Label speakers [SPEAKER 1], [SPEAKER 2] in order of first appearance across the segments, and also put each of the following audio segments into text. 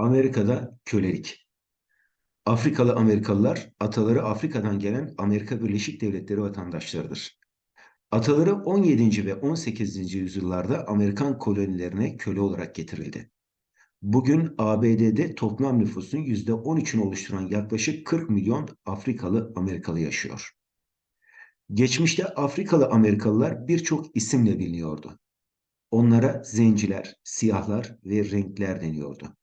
[SPEAKER 1] Amerika'da kölelik. Afrikalı Amerikalılar, ataları Afrika'dan gelen Amerika Birleşik Devletleri vatandaşlarıdır. Ataları 17. ve 18. yüzyıllarda Amerikan kolonilerine köle olarak getirildi. Bugün ABD'de toplam nüfusun %13'ünü oluşturan yaklaşık 40 milyon Afrikalı Amerikalı yaşıyor. Geçmişte Afrikalı Amerikalılar birçok isimle biliniyordu. Onlara zenciler, siyahlar ve renkler deniyordu.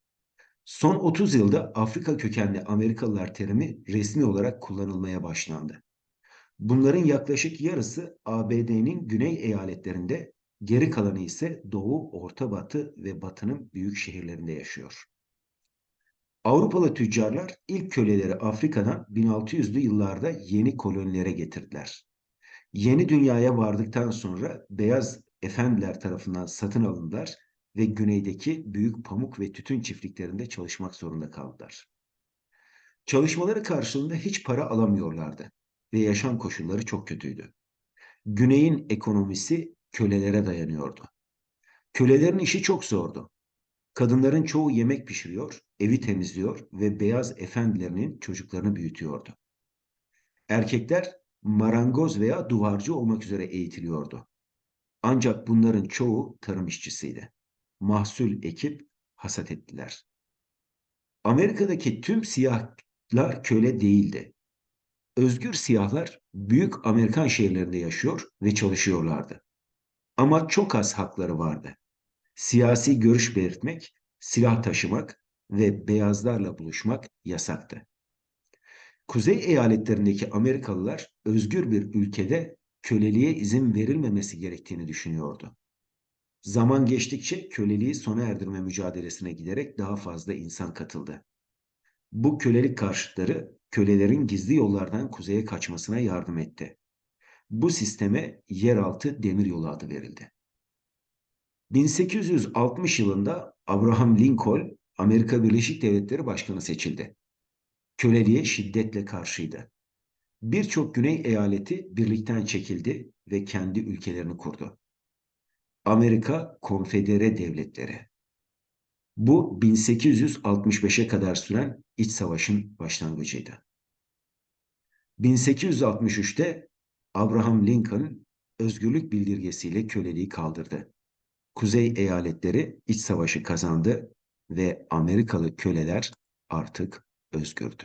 [SPEAKER 1] Son 30 yılda Afrika kökenli Amerikalılar terimi resmi olarak kullanılmaya başlandı. Bunların yaklaşık yarısı ABD'nin güney eyaletlerinde, geri kalanı ise Doğu, Orta Batı ve Batı'nın büyük şehirlerinde yaşıyor. Avrupalı tüccarlar ilk köleleri Afrika'dan 1600'lü yıllarda yeni kolonilere getirdiler. Yeni dünyaya vardıktan sonra beyaz efendiler tarafından satın alındılar ve güneydeki büyük pamuk ve tütün çiftliklerinde çalışmak zorunda kaldılar. Çalışmaları karşılığında hiç para alamıyorlardı ve yaşam koşulları çok kötüydü. Güneyin ekonomisi kölelere dayanıyordu. Kölelerin işi çok zordu. Kadınların çoğu yemek pişiriyor, evi temizliyor ve beyaz efendilerinin çocuklarını büyütüyordu. Erkekler marangoz veya duvarcı olmak üzere eğitiliyordu. Ancak bunların çoğu tarım işçisiydi. Mahsul ekip hasat ettiler. Amerika'daki tüm siyahlar köle değildi. Özgür siyahlar büyük Amerikan şehirlerinde yaşıyor ve çalışıyorlardı. Ama çok az hakları vardı. Siyasi görüş belirtmek, silah taşımak ve beyazlarla buluşmak yasaktı. Kuzey eyaletlerindeki Amerikalılar özgür bir ülkede köleliğe izin verilmemesi gerektiğini düşünüyordu. Zaman geçtikçe köleliği sona erdirme mücadelesine giderek daha fazla insan katıldı. Bu kölelik karşıtları kölelerin gizli yollardan kuzeye kaçmasına yardım etti. Bu sisteme yeraltı demiryolu adı verildi. 1860 yılında Abraham Lincoln Amerika Birleşik Devletleri Başkanı seçildi. Köleliğe şiddetle karşıydı. Birçok güney eyaleti birlikten çekildi ve kendi ülkelerini kurdu. Amerika Konfedere Devletleri. Bu 1865'e kadar süren iç savaşın başlangıcıydı. 1863'te Abraham Lincoln özgürlük bildirgesiyle köleliği kaldırdı. Kuzey eyaletleri iç savaşı kazandı ve Amerikalı köleler artık özgürdü.